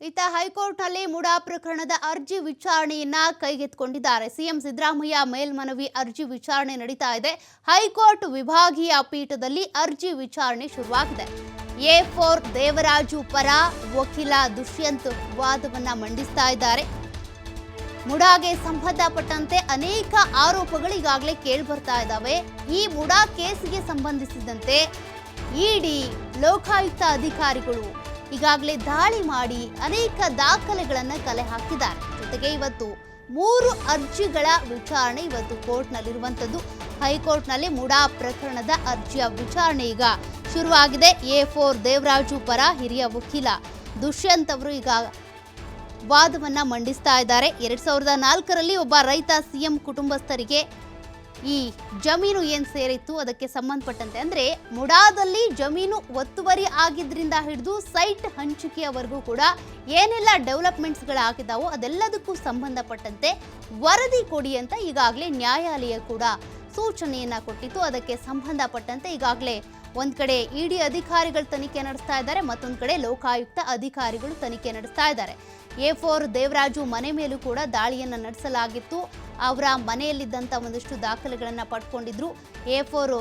ಇತ್ತ ಹೈಕೋರ್ಟ್ನಲ್ಲಿ ಮುಡಾ ಪ್ರಕರಣದ ಅರ್ಜಿ ವಿಚಾರಣೆಯನ್ನ ಕೈಗೆತ್ತಿಕೊಂಡಿದ್ದಾರೆ. ಸಿಎಂ ಸಿದ್ದರಾಮಯ್ಯ ಮೇಲ್ಮನವಿ ಅರ್ಜಿ ವಿಚಾರಣೆ ನಡೀತಾ ಇದೆ. ಹೈಕೋರ್ಟ್ ವಿಭಾಗೀಯ ಪೀಠದಲ್ಲಿ ಅರ್ಜಿ ವಿಚಾರಣೆ ಶುರುವಾಗಿದೆ. ಎ ಫೋರ್ ದೇವರಾಜು ಪರ ವಕೀಲ ದುಷ್ಯಂತ್ ವಾದವನ್ನ ಮಂಡಿಸ್ತಾ ಇದ್ದಾರೆ. ಮುಡಾಗೆ ಸಂಬಂಧಪಟ್ಟಂತೆ ಅನೇಕ ಆರೋಪಗಳು ಈಗಾಗಲೇ ಕೇಳಿಬರ್ತಾ ಇದ್ದಾವೆ. ಈ ಮುಡಾ ಕೇಸಿಗೆ ಸಂಬಂಧಿಸಿದಂತೆ ಇಡಿ, ಲೋಕಾಯುಕ್ತ ಅಧಿಕಾರಿಗಳು ಈಗಾಗಲೇ ದಾಳಿ ಮಾಡಿ ಅನೇಕ ದಾಖಲೆಗಳನ್ನು ಕಲೆ ಹಾಕಿದ್ದಾರೆ. ಜೊತೆಗೆ ಇವತ್ತು ಮೂರು ಅರ್ಜಿಗಳ ವಿಚಾರಣೆ ಇವತ್ತು ಕೋರ್ಟ್ನಲ್ಲಿರುವಂಥದ್ದು. ಹೈಕೋರ್ಟ್ನಲ್ಲಿ ಮುಡಾ ಪ್ರಕರಣದ ಅರ್ಜಿಯ ವಿಚಾರಣೆ ಈಗ ಶುರುವಾಗಿದೆ. ಎ ಫೋರ್ ದೇವರಾಜು ಪರ ಹಿರಿಯ ವಕೀಲ ದುಷ್ಯಂತ್ ಅವರು ಈಗ ವಾದವನ್ನು ಮಂಡಿಸ್ತಾ ಇದ್ದಾರೆ. ಎರಡ್ ಸಾವಿರದ ನಾಲ್ಕರಲ್ಲಿ ಒಬ್ಬ ರೈತ ಸಿಎಂ ಕುಟುಂಬಸ್ಥರಿಗೆ ಈ ಜಮೀನು ಏನು ಸೇರಿತ್ತು? ಅದಕ್ಕೆ ಸಂಬಂಧಪಟ್ಟಂತೆ ಅಂದ್ರೆ ಮುಡಾದಲ್ಲಿ ಜಮೀನು ಒತ್ತುವರಿ ಆಗಿದ್ರಿಂದ ಹಿಡಿದು ಸೈಟ್ ಹಂಚಿಕೆಯವರೆಗೂ ಕೂಡ ಏನೆಲ್ಲ ಡೆವಲಪ್ಮೆಂಟ್ಸ್ಗಳಾಗಿದ್ದಾವೋ ಅದೆಲ್ಲದಕ್ಕೂ ಸಂಬಂಧಪಟ್ಟಂತೆ ವರದಿ ಕೊಡಿ ಅಂತ ಈಗಾಗಲೇ ನ್ಯಾಯಾಲಯ ಕೂಡ ಸೂಚನೆಯನ್ನ ಕೊಟ್ಟಿತ್ತು. ಅದಕ್ಕೆ ಸಂಬಂಧಪಟ್ಟಂತೆ ಈಗಾಗಲೇ ಒಂದು ಕಡೆ ಇಡಿ ಅಧಿಕಾರಿಗಳು ತನಿಖೆ ನಡೆಸ್ತಾ ಇದ್ದಾರೆ, ಮತ್ತೊಂದು ಕಡೆ ಲೋಕಾಯುಕ್ತ ಅಧಿಕಾರಿಗಳು ತನಿಖೆ ನಡೆಸ್ತಾ ಇದ್ದಾರೆ. ಎ ಫೋರ್ ದೇವರಾಜು ಮನೆ ಮೇಲೂ ಕೂಡ ದಾಳಿಯನ್ನು ನಡೆಸಲಾಗಿತ್ತು. ಅವರ ಮನೆಯಲ್ಲಿದ್ದಂಥ ಒಂದಷ್ಟು ದಾಖಲೆಗಳನ್ನು ಪಡ್ಕೊಂಡಿದ್ರು. ಎ ಫೋರ್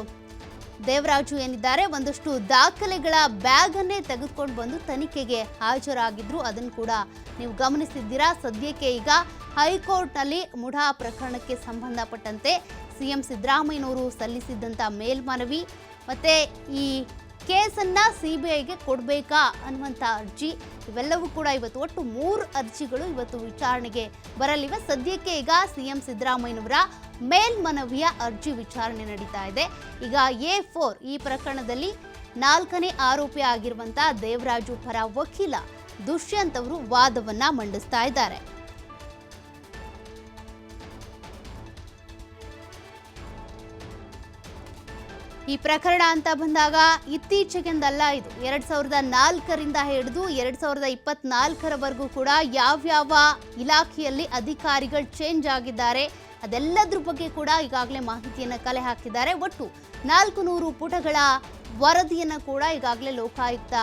ದೇವರಾಜು ಏನಿದ್ದಾರೆ, ಒಂದಷ್ಟು ದಾಖಲೆಗಳ ಬ್ಯಾಗನ್ನೇ ತೆಗೆದುಕೊಂಡು ಬಂದು ತನಿಖೆಗೆ ಹಾಜರಾಗಿದ್ರು. ಅದನ್ನು ಕೂಡ ನೀವು ಗಮನಿಸಿದ್ದೀರಾ? ಸದ್ಯಕ್ಕೆ ಈಗ ಹೈಕೋರ್ಟ್ನಲ್ಲಿ ಮುಢಾ ಪ್ರಕರಣಕ್ಕೆ ಸಂಬಂಧಪಟ್ಟಂತೆ ಸಿಎಂ ಸಿದ್ದರಾಮಯ್ಯನವರು ಸಲ್ಲಿಸಿದ್ದಂಥ ಮೇಲ್ಮನವಿ. ಮತ್ತು ಈ ಕೇಸನ್ನ ಸಿಬಿಐಗೆ ಕೊಡಬೇಕಾ ಅನ್ನುವಂಥ ಅರ್ಜಿ, ಇವೆಲ್ಲವೂ ಕೂಡ ಇವತ್ತು ಒಟ್ಟು ಮೂರು ಅರ್ಜಿಗಳು ಇವತ್ತು ವಿಚಾರಣೆಗೆ ಬರಲಿವೆ. ಸದ್ಯಕ್ಕೆ ಈಗ ಸಿಎಂ ಸಿದ್ದರಾಮಯ್ಯನವರ ಮೇಲ್ಮನವಿಯ ಅರ್ಜಿ ವಿಚಾರಣೆ ನಡೀತಾ ಇದೆ. ಈಗ ಎ ಫೋರ್ ಈ ಪ್ರಕರಣದಲ್ಲಿ ನಾಲ್ಕನೇ ಆರೋಪಿ ಆಗಿರುವಂಥ ದೇವರಾಜು ಪರ ವಕೀಲ ದುಷ್ಯಂತ್ ಅವರು ವಾದವನ್ನ ಮಂಡಿಸ್ತಾ ಇದ್ದಾರೆ. ಈ ಪ್ರಕರಣ ಅಂತ ಬಂದಾಗ ಇತ್ತೀಚೆಗೆಂದಲ್ಲ ಇದು. ಎರಡ್ ಸಾವಿರದ ನಾಲ್ಕರಿಂದ ಹಿಡಿದು ಎರಡ್ ಸಾವಿರದ ಇಪ್ಪತ್ನಾಲ್ಕರವರೆಗೂ ಕೂಡ ಯಾವ್ಯಾವ ಇಲಾಖೆಯಲ್ಲಿ ಅಧಿಕಾರಿಗಳು ಚೇಂಜ್ ಆಗಿದ್ದಾರೆ, ಅದೆಲ್ಲದ್ರ ಬಗ್ಗೆ ಕೂಡ ಈಗಾಗಲೇ ಮಾಹಿತಿಯನ್ನು ಕಲೆ ಹಾಕಿದ್ದಾರೆ. ಒಟ್ಟು ನಾಲ್ಕು ನೂರು ಪುಟಗಳ ವರದಿಯನ್ನು ಕೂಡ ಈಗಾಗಲೇ ಲೋಕಾಯುಕ್ತ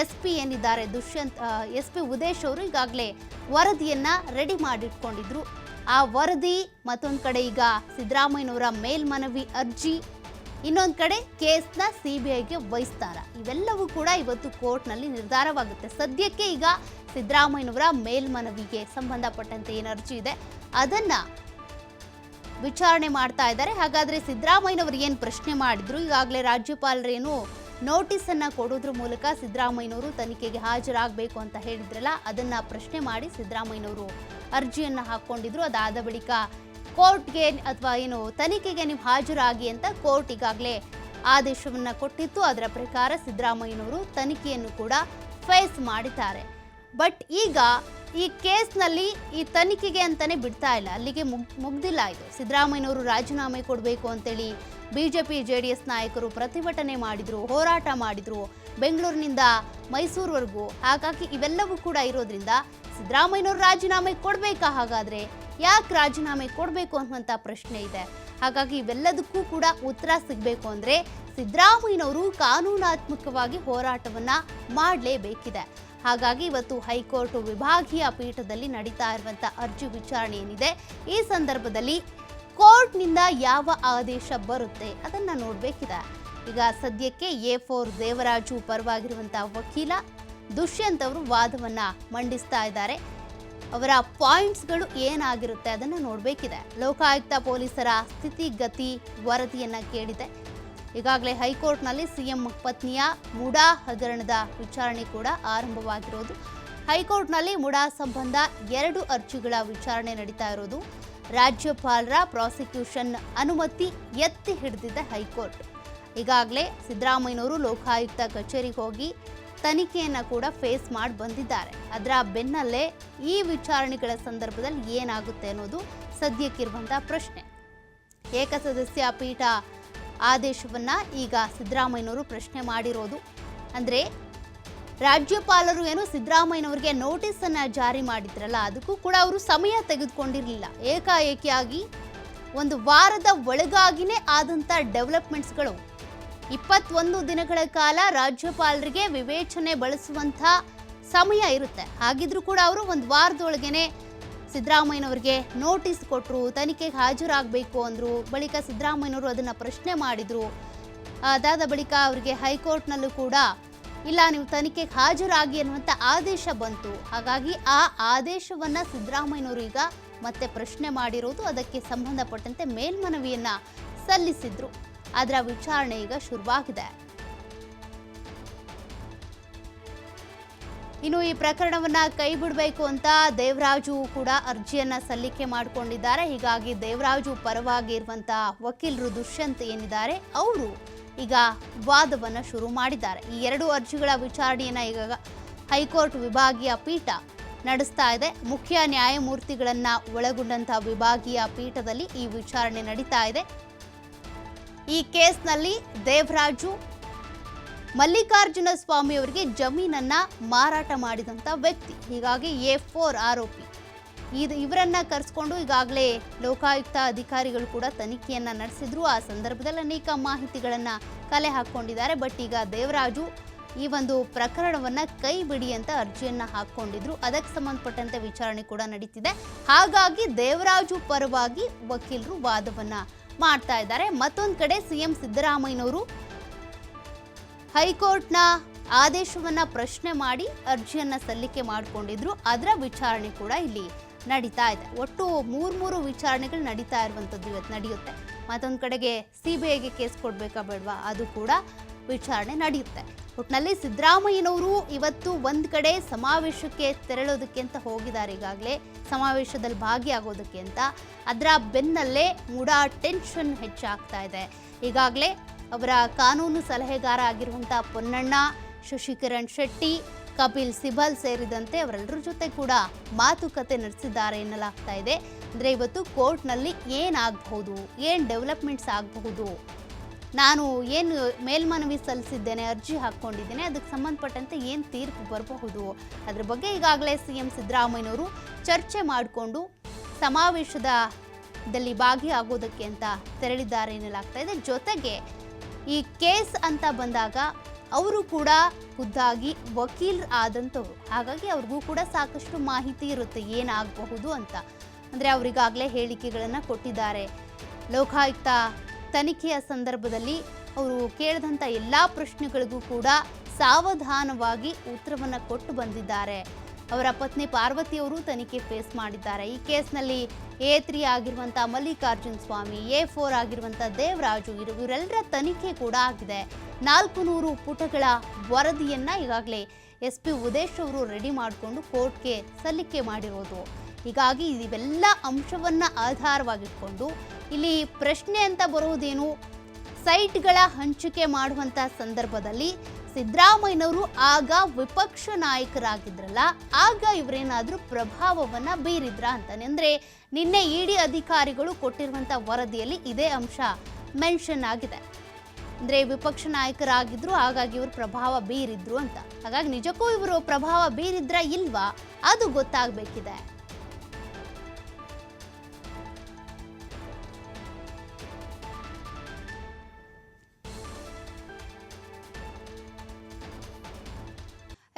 ಎಸ್ ಪಿ ಏನಿದ್ದಾರೆ, ದುಷ್ಯಂತ್ ಎಸ್ ಪಿ ಉದೇಶ್ ಅವರು ಈಗಾಗಲೇ ವರದಿಯನ್ನ ರೆಡಿ ಮಾಡಿಟ್ಕೊಂಡಿದ್ರು. ಆ ವರದಿ ಮತ್ತೊಂದು ಕಡೆ ಈಗ ಸಿದ್ದರಾಮಯ್ಯನವರ ಮೇಲ್ಮನವಿ ಅರ್ಜಿ ಇನ್ನೊಂದು ಕಡೆ ಕೇಸ್ನ ಸಿ ಬಿ ಐಗೆ ವಹಿಸ್ತಾರ. ಇವೆಲ್ಲವೂ ಕೂಡ ಇವತ್ತು ಕೋರ್ಟ್ನಲ್ಲಿ ನಿರ್ಧಾರವಾಗುತ್ತೆ. ಸದ್ಯಕ್ಕೆ ಈಗ ಸಿದ್ದರಾಮಯ್ಯನವರ ಮೇಲ್ಮನವಿಗೆ ಸಂಬಂಧಪಟ್ಟಂತೆ ಏನು ಅರ್ಜಿ ಇದೆ, ಅದನ್ನ ವಿಚಾರಣೆ ಮಾಡ್ತಾ ಇದ್ದಾರೆ. ಹಾಗಾದ್ರೆ ಸಿದ್ದರಾಮಯ್ಯನವರು ಏನು ಪ್ರಶ್ನೆ ಮಾಡಿದ್ರು? ಈಗಾಗಲೇ ರಾಜ್ಯಪಾಲರೇನು ನೋಟಿಸ್ ಅನ್ನ ಕೊಡೋದ್ರ ಮೂಲಕ ಸಿದ್ದರಾಮಯ್ಯನವರು ತನಿಖೆಗೆ ಹಾಜರಾಗಬೇಕು ಅಂತ ಹೇಳಿದ್ರಲ್ಲ, ಅದನ್ನ ಪ್ರಶ್ನೆ ಮಾಡಿ ಸಿದ್ದರಾಮಯ್ಯನವರು ಅರ್ಜಿಯನ್ನ ಹಾಕ್ಕೊಂಡಿದ್ರು ಅದಾದ ಬಳಿಕ ಕೋರ್ಟ್ಗೆ ಅಥವಾ ಏನು ತನಿಖೆಗೆ ನೀವು ಹಾಜರಾಗಿ ಅಂತ ಕೋರ್ಟ್ ಈಗಾಗಲೇ ಆದೇಶವನ್ನು ಕೊಟ್ಟಿತ್ತು. ಅದರ ಪ್ರಕಾರ ಸಿದ್ದರಾಮಯ್ಯನವರು ತನಿಖೆಯನ್ನು ಕೂಡ ಫೇಸ್ ಮಾಡಿದ್ದಾರೆ. ಬಟ್ ಈಗ ಈ ಕೇಸ್ನಲ್ಲಿ ಈ ತನಿಖೆಗೆ ಅಂತಾನೆ ಬಿಡ್ತಾ ಇಲ್ಲ. ಅಲ್ಲಿಗೆ ಮುಗ್, ಮುಗ್ದಿಲ್ಲ ಇದು. ಸಿದ್ದರಾಮಯ್ಯನವರು ರಾಜೀನಾಮೆ ಕೊಡಬೇಕು ಅಂತೇಳಿ B J P J D S ನಾಯಕರು ಪ್ರತಿಭಟನೆ ಮಾಡಿದ್ರು, ಹೋರಾಟ ಮಾಡಿದ್ರು ಬೆಂಗಳೂರಿನಿಂದ ಮೈಸೂರುವರೆಗೂ. ಹಾಗಾಗಿ ಇವೆಲ್ಲವೂ ಕೂಡ ಇರೋದ್ರಿಂದ ಸಿದ್ದರಾಮಯ್ಯನವರು ರಾಜೀನಾಮೆ ಕೊಡಬೇಕಾ ಹಾಗಾದ್ರೆ? ಯಾಕೆ ರಾಜೀನಾಮೆ ಕೊಡಬೇಕು ಅನ್ನುವಂಥ ಪ್ರಶ್ನೆ ಇದೆ. ಹಾಗಾಗಿ ಇವೆಲ್ಲದಕ್ಕೂ ಕೂಡ ಉತ್ತರ ಸಿಗಬೇಕು ಅಂದರೆ ಸಿದ್ದರಾಮಯ್ಯನವರು ಕಾನೂನಾತ್ಮಕವಾಗಿ ಹೋರಾಟವನ್ನು ಮಾಡಲೇಬೇಕಿದೆ. ಹಾಗಾಗಿ ಇವತ್ತು ಹೈಕೋರ್ಟ್ ವಿಭಾಗೀಯ ಪೀಠದಲ್ಲಿ ನಡೀತಾ ಇರುವಂಥ ಅರ್ಜಿ ವಿಚಾರಣೆ ಏನಿದೆ, ಈ ಸಂದರ್ಭದಲ್ಲಿ ಕೋರ್ಟ್ನಿಂದ ಯಾವ ಆದೇಶ ಬರುತ್ತೆ ಅದನ್ನು ನೋಡಬೇಕಿದೆ. ಈಗ ಸದ್ಯಕ್ಕೆ ಎ ಫೋರ್ ದೇವರಾಜು ಪರವಾಗಿರುವಂಥ ವಕೀಲ ದುಷ್ಯಂತ್ ಅವರು ವಾದವನ್ನು ಮಂಡಿಸ್ತಾ ಇದ್ದಾರೆ. ಅವರ ಪಾಯಿಂಟ್ಸ್ಗಳು ಏನಾಗಿರುತ್ತೆ ಅದನ್ನು ನೋಡಬೇಕಿದೆ. ಲೋಕಾಯುಕ್ತ ಪೊಲೀಸರ ಸ್ಥಿತಿಗತಿ ವರದಿಯನ್ನ ಕೇಳಿದೆ. ಈಗಾಗಲೇ ಹೈಕೋರ್ಟ್ನಲ್ಲಿ ಸಿಎಂ ಪತ್ನಿಯ ಮುಡಾ ಹಗರಣದ ವಿಚಾರಣೆ ಕೂಡ ಆರಂಭವಾಗಿರೋದು. ಹೈಕೋರ್ಟ್ನಲ್ಲಿ ಮುಡಾ ಸಂಬಂಧ ಎರಡು ಅರ್ಜಿಗಳ ವಿಚಾರಣೆ ನಡೀತಾ ಇರೋದು. ರಾಜ್ಯಪಾಲರ ಪ್ರಾಸಿಕ್ಯೂಷನ್ ಅನುಮತಿ ಎತ್ತಿ ಹಿಡಿದಿದೆ ಹೈಕೋರ್ಟ್. ಈಗಾಗಲೇ ಸಿದ್ದರಾಮಯ್ಯನವರು ಲೋಕಾಯುಕ್ತ ಕಚೇರಿಗೆ ಹೋಗಿ ತನಿಖೆಯನ್ನು ಕೂಡ ಫೇಸ್ ಮಾಡಿ ಬಂದಿದ್ದಾರೆ. ಅದರ ಬೆನ್ನಲ್ಲೇ ಈ ವಿಚಾರಣೆಗಳ ಸಂದರ್ಭದಲ್ಲಿ ಏನಾಗುತ್ತೆ ಅನ್ನೋದು ಸದ್ಯಕ್ಕಿರುವಂಥ ಪ್ರಶ್ನೆ. ಏಕಸದಸ್ಯ ಪೀಠ ಆದೇಶವನ್ನ ಈಗ ಸಿದ್ದರಾಮಯ್ಯನವರು ಪ್ರಶ್ನೆ ಮಾಡಿರೋದು. ಅಂದ್ರೆ ರಾಜ್ಯಪಾಲರು ಏನು ಸಿದ್ದರಾಮಯ್ಯನವರಿಗೆ ನೋಟಿಸ್ ಅನ್ನ ಜಾರಿ ಮಾಡಿದ್ರಲ್ಲ, ಅದಕ್ಕೂ ಕೂಡ ಅವರು ಸಮಯ ತೆಗೆದುಕೊಂಡಿರಲಿಲ್ಲ. ಏಕಾಏಕಿಯಾಗಿ ಒಂದು ವಾರದ ಒಳಗಾಗಿನೇ ಆದಂಥ ಡೆವಲಪ್ಮೆಂಟ್ಸ್ಗಳು ಇಪ್ಪತ್ತೊಂದು ದಿನಗಳ ಕಾಲ ರಾಜ್ಯಪಾಲರಿಗೆ ವಿವೇಚನೆ ಬಳಸುವಂಥ ಸಮಯ ಇರುತ್ತೆ. ಹಾಗಿದ್ರೂ ಕೂಡ ಅವರು ಒಂದು ವಾರದೊಳಗೇನೆ ಸಿದ್ದರಾಮಯ್ಯನವರಿಗೆ ನೋಟಿಸ್ ಕೊಟ್ಟರು ತನಿಖೆಗೆ ಹಾಜರಾಗಬೇಕು ಅಂದರು. ಬಳಿಕ ಸಿದ್ದರಾಮಯ್ಯನವರು ಅದನ್ನು ಪ್ರಶ್ನೆ ಮಾಡಿದರು. ಅದಾದ ಬಳಿಕ ಅವರಿಗೆ ಹೈಕೋರ್ಟ್ನಲ್ಲೂ ಕೂಡ, ಇಲ್ಲ, ನೀವು ತನಿಖೆಗೆ ಹಾಜರಾಗಿ ಅನ್ನುವಂಥ ಆದೇಶ ಬಂತು. ಹಾಗಾಗಿ ಆ ಆದೇಶವನ್ನು ಸಿದ್ದರಾಮಯ್ಯನವರು ಈಗ ಮತ್ತೆ ಪ್ರಶ್ನೆ ಮಾಡಿರೋದು, ಅದಕ್ಕೆ ಸಂಬಂಧಪಟ್ಟಂತೆ ಮೇಲ್ಮನವಿಯನ್ನು ಸಲ್ಲಿಸಿದ್ರು. ಅದರ ವಿಚಾರಣೆ ಈಗ ಶುರುವಾಗಿದೆ. ಇನ್ನು ಈ ಪ್ರಕರಣವನ್ನ ಕೈ ಬಿಡಬೇಕು ಅಂತ ದೇವರಾಜು ಕೂಡ ಅರ್ಜಿಯನ್ನ ಸಲ್ಲಿಕೆ ಮಾಡಿಕೊಂಡಿದ್ದಾರೆ. ಹೀಗಾಗಿ ದೇವರಾಜು ಪರವಾಗಿ ಇರುವಂತಹ ವಕೀಲರು ದುಷ್ಯಂತ್ ಏನಿದ್ದಾರೆ, ಅವರು ಈಗ ವಾದವನ್ನ ಶುರು ಮಾಡಿದ್ದಾರೆ. ಈ ಎರಡು ಅರ್ಜಿಗಳ ವಿಚಾರಣೆಯನ್ನ ಈಗ ಹೈಕೋರ್ಟ್ ವಿಭಾಗೀಯ ಪೀಠ ನಡೆಸ್ತಾ ಇದೆ. ಮುಖ್ಯ ನ್ಯಾಯಮೂರ್ತಿಗಳನ್ನ ಒಳಗೊಂಡಂತಹ ವಿಭಾಗೀಯ ಪೀಠದಲ್ಲಿ ಈ ವಿಚಾರಣೆ ನಡೀತಾ ಇದೆ. ಈ ಕೇಸ್ನಲ್ಲಿ ದೇವರಾಜು ಮಲ್ಲಿಕಾರ್ಜುನ ಸ್ವಾಮಿ ಅವರಿಗೆ ಜಮೀನನ್ನ ಮಾರಾಟ ಮಾಡಿದಂಥ ವ್ಯಕ್ತಿ. ಹೀಗಾಗಿ ಎ ಫೋರ್ ಆರೋಪಿ. ಇದು ಇವರನ್ನ ಕರೆಸ್ಕೊಂಡು ಈಗಾಗಲೇ ಲೋಕಾಯುಕ್ತ ಅಧಿಕಾರಿಗಳು ಕೂಡ ತನಿಖೆಯನ್ನ ನಡೆಸಿದ್ರು. ಆ ಸಂದರ್ಭದಲ್ಲಿ ಅನೇಕ ಮಾಹಿತಿಗಳನ್ನು ಕಲೆ ಹಾಕೊಂಡಿದ್ದಾರೆ ಬಟ್ ಈಗ ದೇವರಾಜು ಈ ಒಂದು ಪ್ರಕರಣವನ್ನ ಕೈ ಬಿಡಿ ಅಂತ ಅರ್ಜಿಯನ್ನ ಹಾಕೊಂಡಿದ್ರು ಅದಕ್ಕೆ ಸಂಬಂಧಪಟ್ಟಂತೆ ವಿಚಾರಣೆ ಕೂಡ ನಡೀತಿದೆ. ಹಾಗಾಗಿ ದೇವರಾಜು ಪರವಾಗಿ ವಕೀಲರು ವಾದವನ್ನ ಮಾಡ್ತಾ ಇದ್ದಾರೆ. ಮತ್ತೊಂದು ಕಡೆ ಸಿಎಂ ಸಿದ್ದರಾಮಯ್ಯನವರು ಹೈಕೋರ್ಟ್ನ ಆದೇಶವನ್ನ ಪ್ರಶ್ನೆ ಮಾಡಿ ಅರ್ಜಿಯನ್ನ ಸಲ್ಲಿಕೆ ಮಾಡಿಕೊಂಡಿದ್ರು. ಅದರ ವಿಚಾರಣೆ ಕೂಡ ಇಲ್ಲಿ ನಡೀತಾ ಇದೆ. ಒಟ್ಟು ಮೂರು ಮೂರು ವಿಚಾರಣೆಗಳು ನಡೀತಾ ಇರುವಂಥದ್ದು ಇವತ್ತು ನಡೆಯುತ್ತೆ. ಮತ್ತೊಂದು ಕಡೆಗೆ ಸಿ ಬಿ ಐಗೆ ಕೇಸ್ ಕೊಡ್ಬೇಕಾ ಬೇಡವಾ? ಅದು ಕೂಡ ವಿಚಾರಣೆ ನಡೆಯುತ್ತೆ. ಒಟ್ಟಿನಲ್ಲಿ ಸಿದ್ದರಾಮಯ್ಯನವರು ಇವತ್ತು ಒಂದ್ ಕಡೆ ಸಮಾವೇಶಕ್ಕೆ ತೆರಳೋದಕ್ಕೆ ಅಂತ ಹೋಗಿದ್ದಾರೆ ಈಗಾಗಲೇ. ಸಮಾವೇಶದಲ್ಲಿ ಭಾಗಿಯಾಗೋದಕ್ಕೆ ಅಂತ. ಅದರ ಬೆನ್ನಲ್ಲೇ ಮೂಡ ಟೆನ್ಷನ್ ಹೆಚ್ಚಾಗ್ತಾ ಇದೆ. ಈಗಾಗಲೇ ಅವರ ಕಾನೂನು ಸಲಹೆಗಾರ ಆಗಿರುವಂಥ ಪೊನ್ನಣ್ಣ, ಶಶಿಕಿರಣ್ ಶೆಟ್ಟಿ, ಕಪಿಲ್ ಸಿಬಲ್ ಸೇರಿದಂತೆ ಅವರೆಲ್ಲರ ಜೊತೆ ಕೂಡ ಮಾತುಕತೆ ನಡೆಸಿದ್ದಾರೆ ಎನ್ನಲಾಗ್ತಾ ಇದೆ. ಅಂದರೆ ಇವತ್ತು ಕೋರ್ಟ್ನಲ್ಲಿ ಏನಾಗಬಹುದು, ಏನು ಡೆವಲಪ್ಮೆಂಟ್ಸ್ ಆಗಬಹುದು ನಾನು ಏನು ಮೇಲ್ಮನವಿ ಸಲ್ಲಿಸಿದ್ದೇನೆ, ಅರ್ಜಿ ಹಾಕ್ಕೊಂಡಿದ್ದೇನೆ, ಅದಕ್ಕೆ ಸಂಬಂಧಪಟ್ಟಂತೆ ಏನು ತೀರ್ಪು ಬರಬಹುದು? ಅದರ ಬಗ್ಗೆ ಈಗಾಗಲೇ ಸಿ ಎಂ ಸಿದ್ದರಾಮಯ್ಯನವರು ಚರ್ಚೆ ಮಾಡಿಕೊಂಡು ಸಮಾವೇಶದಲ್ಲಿ ಭಾಗಿಯಾಗೋದಕ್ಕೆ ಅಂತ ತೆರಳಿದ್ದಾರೆ ಎನ್ನಲಾಗ್ತಾ ಇದೆ. ಜೊತೆಗೆ ಈ ಕೇಸ್ ಅಂತ ಬಂದಾಗ ಅವರು ಕೂಡ ಖುದ್ದಾಗಿ ವಕೀಲ್ ಆದಂಥವ್ರು ಹಾಗಾಗಿ ಅವ್ರಿಗೂ ಕೂಡ ಸಾಕಷ್ಟು ಮಾಹಿತಿ ಇರುತ್ತೆ, ಏನಾಗಬಹುದು ಅಂತ. ಅಂದರೆ ಅವರಿಗಾಗಲೇ ಹೇಳಿಕೆಗಳನ್ನು ಕೊಟ್ಟಿದ್ದಾರೆ. ಲೋಕಾಯುಕ್ತ ತನಿಖೆಯ ಸಂದರ್ಭದಲ್ಲಿ ಅವರು ಕೇಳಿದಂಥ ಎಲ್ಲ ಪ್ರಶ್ನೆಗಳಿಗೂ ಕೂಡ ಸಾವಧಾನವಾಗಿ ಉತ್ತರವನ್ನು ಕೊಟ್ಟು ಬಂದಿದ್ದಾರೆ. ಅವರ ಪತ್ನಿ ಪಾರ್ವತಿ ಅವರು ತನಿಖೆ ಫೇಸ್ ಮಾಡಿದ್ದಾರೆ. ಈ ಕೇಸ್ನಲ್ಲಿ ಎ ತ್ರೀ ಆಗಿರುವಂಥ ಮಲ್ಲಿಕಾರ್ಜುನ್ ಸ್ವಾಮಿ, ಎ ಫೋರ್ ಆಗಿರುವಂಥ ದೇವರಾಜು ಇವರೆಲ್ಲರ ತನಿಖೆ ಕೂಡ ಆಗಿದೆ. ನಾಲ್ಕು ನೂರು ಪುಟಗಳ ವರದಿಯನ್ನು ಈಗಾಗಲೇ ಎಸ್ ಪಿ ಉದೇಶ್ ಅವರು ರೆಡಿ ಮಾಡಿಕೊಂಡು ಕೋರ್ಟ್ಗೆ ಸಲ್ಲಿಕೆ ಮಾಡಿರೋದು. ಹೀಗಾಗಿ ಇವೆಲ್ಲ ಅಂಶವನ್ನ ಆಧಾರವಾಗಿಟ್ಕೊಂಡು ಇಲ್ಲಿ ಪ್ರಶ್ನೆ ಅಂತ ಬರುವುದೇನು? ಸೈಟ್ಗಳ ಹಂಚಿಕೆ ಮಾಡುವಂತ ಸಂದರ್ಭದಲ್ಲಿ ಸಿದ್ದರಾಮಯ್ಯನವರು ಆಗ ವಿಪಕ್ಷ ನಾಯಕರಾಗಿದ್ರಲ್ಲ, ಆಗ ಇವರೇನಾದರೂ ಪ್ರಭಾವವನ್ನ ಬೀರಿದ್ರ ಅಂತಾನೆ. ಅಂದ್ರೆ ನಿನ್ನೆ ಇಡಿ ಅಧಿಕಾರಿಗಳು ಕೊಟ್ಟಿರುವಂತ ವರದಿಯಲ್ಲಿ ಇದೇ ಅಂಶ ಮೆನ್ಷನ್ ಆಗಿದೆ. ಅಂದ್ರೆ ವಿಪಕ್ಷ ನಾಯಕರಾಗಿದ್ರು, ಹಾಗಾಗಿ ಇವರು ಪ್ರಭಾವ ಬೀರಿದ್ರು ಅಂತ. ಹಾಗಾಗಿ ನಿಜಕ್ಕೂ ಇವರು ಪ್ರಭಾವ ಬೀರಿದ್ರ ಇಲ್ವಾ? ಅದು ಗೊತ್ತಾಗಬೇಕಿದೆ.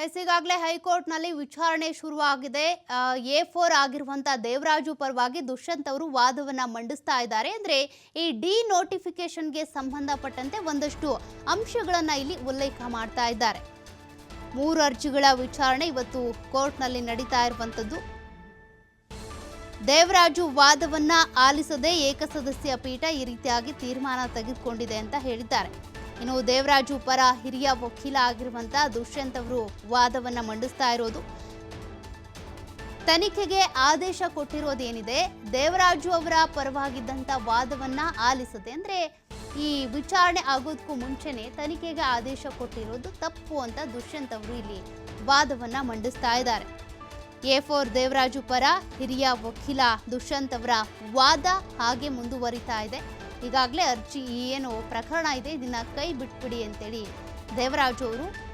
ಎಸ್ ಈಗಾಗಲೇ ಹೈಕೋರ್ಟ್ನಲ್ಲಿ ವಿಚಾರಣೆ ಶುರುವಾಗಿದೆ. ಎ ಫೋರ್ ಆಗಿರುವಂಥ ದೇವರಾಜು ಪರವಾಗಿ ದುಷ್ಯಂತ್ ಅವರು ವಾದವನ್ನ ಮಂಡಿಸ್ತಾ ಇದ್ದಾರೆ. ಅಂದ್ರೆ ಈ ಡಿ ನೋಟಿಫಿಕೇಶನ್ಗೆ ಸಂಬಂಧಪಟ್ಟಂತೆ ಒಂದಷ್ಟು ಅಂಶಗಳನ್ನ ಇಲ್ಲಿ ಉಲ್ಲೇಖ ಮಾಡ್ತಾ ಇದ್ದಾರೆ. ಮೂರು ಅರ್ಜಿಗಳ ವಿಚಾರಣೆ ಇವತ್ತು ಕೋರ್ಟ್ನಲ್ಲಿ ನಡೀತಾ ಇರುವಂಥದ್ದು. ದೇವರಾಜು ವಾದವನ್ನ ಆಲಿಸದೆ ಏಕಸದಸ್ಯ ಪೀಠ ಈ ರೀತಿಯಾಗಿ ತೀರ್ಮಾನ ತೆಗೆದುಕೊಂಡಿದೆ ಅಂತ ಹೇಳಿದ್ದಾರೆ. ಇನ್ನು ದೇವರಾಜು ಪರ ಹಿರಿಯ ವಕೀಲ ಆಗಿರುವಂತ ದುಷ್ಯಂತ್ ಅವರು ವಾದವನ್ನ ಮಂಡಿಸ್ತಾ ಇರೋದು. ತನಿಖೆಗೆ ಆದೇಶ ಕೊಟ್ಟಿರೋದೇನಿದೆ? ದೇವರಾಜು ಅವರ ಪರವಾಗಿದ್ದಂತ ವಾದವನ್ನ ಆಲಿಸದೆ ಅಂದ್ರೆ ಈ ವಿಚಾರಣೆ ಆಗೋದಕ್ಕೂ ಮುಂಚೆನೆ ತನಿಖೆಗೆ ಆದೇಶ ಕೊಟ್ಟಿರೋದು ತಪ್ಪು ಅಂತ ದುಷ್ಯಂತ್ ಅವರು ಇಲ್ಲಿ ವಾದವನ್ನ ಮಂಡಿಸ್ತಾ ಇದ್ದಾರೆ. ಎ ಫೋರ್ ದೇವರಾಜು ಪರ ಹಿರಿಯ ವಕೀಲ ದುಷ್ಯಂತ್ ಅವರ ವಾದ ಹಾಗೆ ಮುಂದುವರಿತಾ ಇದೆ. ಈಗಾಗಲೇ ಅರ್ಜಿ ಏನು ಪ್ರಕರಣ ಇದೆ, ಇದನ್ನ ಕೈ ಬಿಟ್ಬಿಡಿ ಅಂತೇಳಿ ದೇವರಾಜು ಅವರು